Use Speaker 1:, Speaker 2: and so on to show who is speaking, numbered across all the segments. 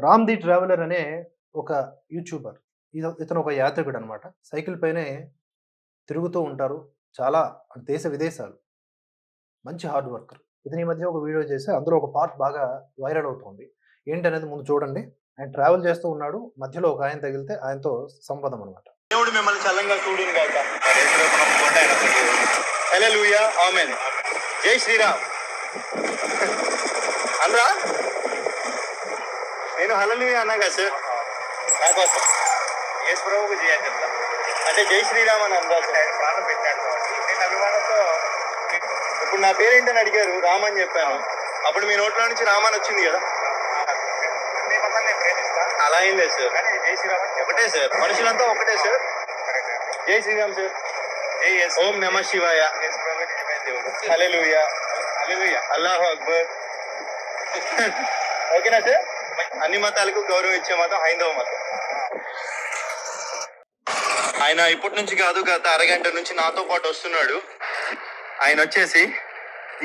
Speaker 1: Ram the traveller అనే ఒక YouTuber. ఇతను ఒక యాత్రికుడు అనమాట సైకిల్ పైనే తిరుగుతూ ఉంటారు చాలా దేశ విదేశాలు. మంచి హార్డ్ వర్కర్. ఇతని ఈ మధ్య ఒక వీడియో చేసి అందులో ఒక పార్ట్ బాగా వైరల్ అవుతుంది. ఏంటనేది ముందు చూడండి. ఆయన ట్రావెల్ చేస్తూ ఉన్నాడు. మధ్యలో ఒక ఆయన తగిలితే ఆయనతో సంపదం అనమాట
Speaker 2: దేవుడు మిమ్మల్ని చల్లంగా చూడును గాక. హల్లెలూయా. ఆమేన్. జై శ్రీరామ్. అనరా? అన్నా కదా సార్? నా కోసం యేసు ప్రభువుకు జయ చెప్తా అంటే జై శ్రీరామ్ అని అందా సార్? ప్రాణం పెట్టాడు కాబట్టి. నేను అభిమానంతో ఇప్పుడు నా పేరేంటని అడిగారు రామ్ అని చెప్పాను. అప్పుడు మీ నోట్లో నుంచి రామన్ వచ్చింది కదా? అలా ఏం లేదు సార్. జై శ్రీరామ్ ఒకటే సార్. మనుషులంతా ఒకటే సార్. జై శ్రీరామ్ సార్. ఓం నమ శివాయ. హల్లెలూయా. అల్లాహు అక్బర్. ఓకేనా సార్? అన్ని మతాలకు గౌరవం ఇచ్చే మతం హైందవ మతం. ఆయన ఇప్పటి నుంచి కాదు గత అరగంట నుంచి నాతో పాటు వస్తున్నాడు. ఆయన వచ్చేసి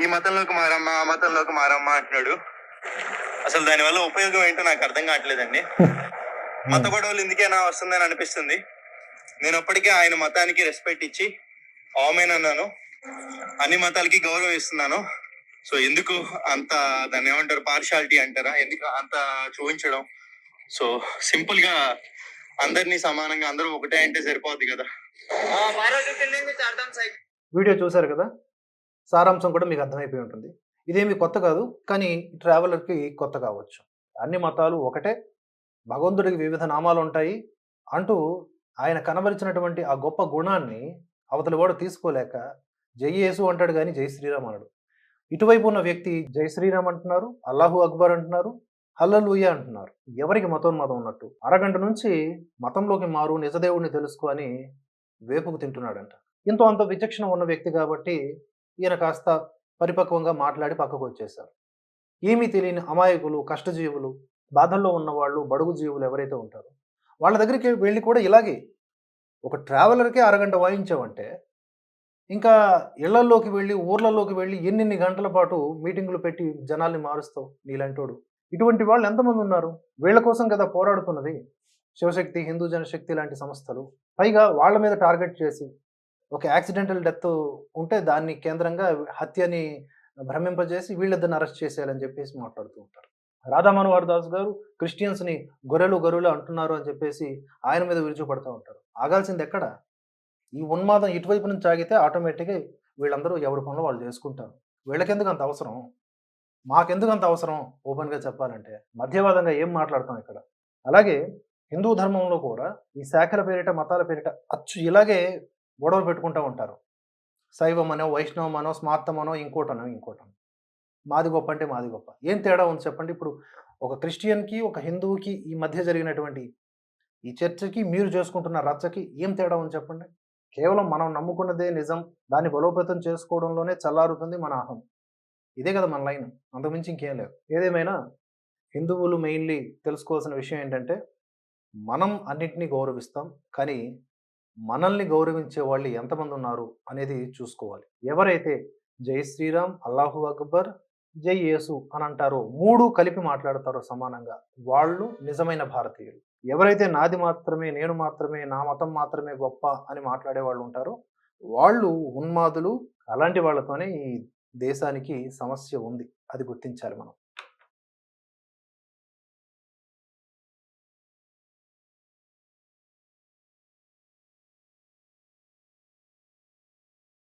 Speaker 2: ఈ మతంలోకి మారమ్మా ఆ మతంలోకి మారమ్మా అంటున్నాడు. అసలు దానివల్ల ఉపయోగం ఏంటో నాకు అర్థం కావట్లేదండి. మత గొడవలు ఇందుకేనా వస్తుందని అనిపిస్తుంది. నేను అప్పటికే ఆయన మతానికి రెస్పెక్ట్ ఇచ్చి ఆమెన్ అన్నాను అన్ని మతాలకి గౌరవం ఇస్తున్నాను. సో ఎందుకు అంత దాన్ని ఏమంటారు పార్షాలిటీ అంటారా? ఎందుకు అంత చూపించడం? సో సింపుల్గా అందరినీ సమానంగా అందరూ ఒకటే అంటే సరిపోద్ది కదా.
Speaker 1: వీడియో చూశారు కదా? సారాంశం కూడా మీకు అర్థమైపోయి ఉంటుంది. ఇదేమి కొత్త కాదు కానీ ట్రావెలర్కి కొత్త కావచ్చు. అన్ని మతాలు ఒకటే భగవంతుడికి వివిధ నామాలు ఉంటాయి అంటూ ఆయన కనబరిచినటువంటి ఆ గొప్ప గుణాన్ని అవతలి వాడు తీసుకోలేక జై యేసు అంటాడు కానీ జై శ్రీరామ్ అనడు. ఇటువైపు ఉన్న వ్యక్తి జై శ్రీరామ్ అంటున్నారు అల్లాహు అక్బర్ అంటున్నారు హల్లలుయ అంటున్నారు. ఎవరికి మతోన్మతం ఉన్నట్టు? అరగంట నుంచి మతంలోకి మారు నిజదేవుడిని తెలుసుకో అని వేపుకు తింటున్నాడంట. ఇంతో అంత విచక్షణ ఉన్న వ్యక్తి కాబట్టి ఈయన కాస్త పరిపక్వంగా మాట్లాడి పక్కకు వచ్చేశారు. ఏమీ తెలియని అమాయకులు కష్టజీవులు బాధల్లో ఉన్నవాళ్ళు బడుగు జీవులు ఎవరైతే ఉంటారో వాళ్ళ దగ్గరికి వెళ్ళి కూడా ఇలాగే ఒక ట్రావెలర్కే అరగంట వాయించావంటే ఇంకా ఇళ్ళలోకి వెళ్ళి ఊర్లలోకి వెళ్ళి ఎన్నెన్ని గంటల పాటు మీటింగులు పెట్టి జనాల్ని మారుస్తావు నీలాంటోడు? ఇటువంటి వాళ్ళు ఎంతమంది ఉన్నారు? వీళ్ళ కోసం కదా పోరాడుతున్నది శివశక్తి హిందూ జనశక్తి లాంటి సంస్థలు. పైగా వాళ్ళ మీద టార్గెట్ చేసి ఒక యాక్సిడెంటల్ డెత్ ఉంటే దాన్ని కేంద్రంగా హత్యని భ్రమింపజేసి వీళ్ళిద్దరిని అరెస్ట్ చేసేయాలని చెప్పేసి మాట్లాడుతూ ఉంటారు. రాధా మనోహర్ దాస్ గారు క్రిస్టియన్స్ని గొర్రెలు గొర్రెలు అంటున్నారు అని చెప్పేసి ఆయన మీద విరుచుపడుతూ ఉంటారు. ఆగాల్సింది ఎక్కడ? ఈ ఉన్మాదం ఇటువైపు నుంచి ఆగితే ఆటోమేటిక్గా వీళ్ళందరూ ఎవరి పనులు వాళ్ళు చేసుకుంటారు. వీళ్ళకెందుకు అంత అవసరం? మాకెందుకు అంత అవసరం? ఓపెన్గా చెప్పాలంటే. మధ్యవాదంగా ఏం మాట్లాడతాం ఇక్కడ? అలాగే హిందూ ధర్మంలో కూడా ఈ శాఖల పేరిట మతాల పేరిట అచ్చు ఇలాగే గొడవలు పెట్టుకుంటూ ఉంటారు. శైవం అనో స్మార్థమనో ఇంకోటనో ఇంకోటనో. మాది గొప్ప అంటే మాది గొప్ప. ఏం తేడా ఉంది చెప్పండి? ఇప్పుడు ఒక క్రిస్టియన్కి ఒక హిందువుకి ఈ మధ్య జరిగినటువంటి ఈ చర్చకి మీరు చేసుకుంటున్న రచ్చకి ఏం తేడా ఉంది చెప్పండి? కేవలం మనం నమ్ముకున్నదే నిజం దాన్ని బలోపేతం చేసుకోవడంలోనే చల్లారుతుంది మన అహం. ఇదే కదా మన లైన్. అంతకుమించి ఇంకేం లేదు. ఏదేమైనా హిందువులు మెయిన్లీ తెలుసుకోవాల్సిన విషయం ఏంటంటే మనం అన్నింటినీ గౌరవిస్తాం కానీ మనల్ని గౌరవించే వాళ్ళు ఎంతమంది ఉన్నారు అనేది చూసుకోవాలి. ఎవరైతే జై శ్రీరామ్ అల్లాహు అక్బర్ జై యేసు అని అంటారో మూడు కలిపి మాట్లాడతారో సమానంగా. వాళ్ళు నిజమైన భారతీయులు. ఎవరైతే నాది మాత్రమే నేను మాత్రమే నా మతం మాత్రమే గొప్ప అని మాట్లాడే వాళ్ళు ఉంటారో వాళ్ళు ఉన్మాదులు. అలాంటి వాళ్ళతోనే ఈ దేశానికి సమస్య ఉంది. అది గుర్తించాలి మనం.